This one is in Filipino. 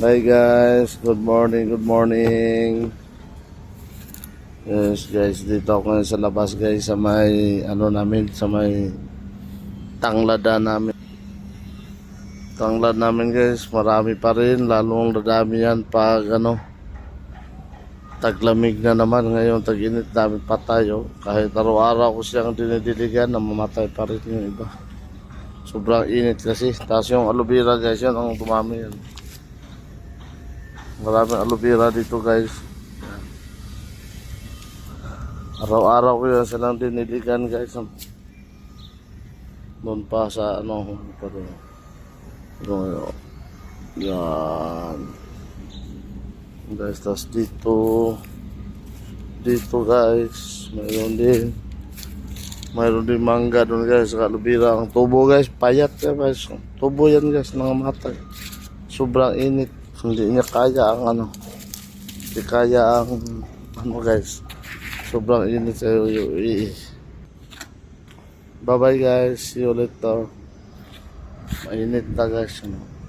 Hi guys, good morning, good morning. Yes guys, dito ako sa labas guys sa may ano namin, sa may tanglada namin. Tanglad namin guys, marami pa rin, lalong dadami yan pag ano, taglamig na naman ngayon, tag-init dami pa tayo. Kahit araw-araw ko siyang dinidiligan, namamatay pa rin yung iba. Sobrang init kasi. Tapos yung aloe vera guys, yan ang dumami yan. Maraming aloe vera dito guys. Araw-araw ko yan silang diniligan guys. Doon pa sa ano, pa doon. Doon, yan. Guys, tapos dito, dito guys, mayroon din. Mayroon din mangga doon guys, sa kalubira. Ang tubo guys, payat yan guys. Tubo yan guys, nangamatay. Sobrang init. Hindi niya kaya ang ano. Hindi kaya ang ano guys. Sobrang init sa UAE. Bye bye guys. See you later. Mainit na guys. Ano.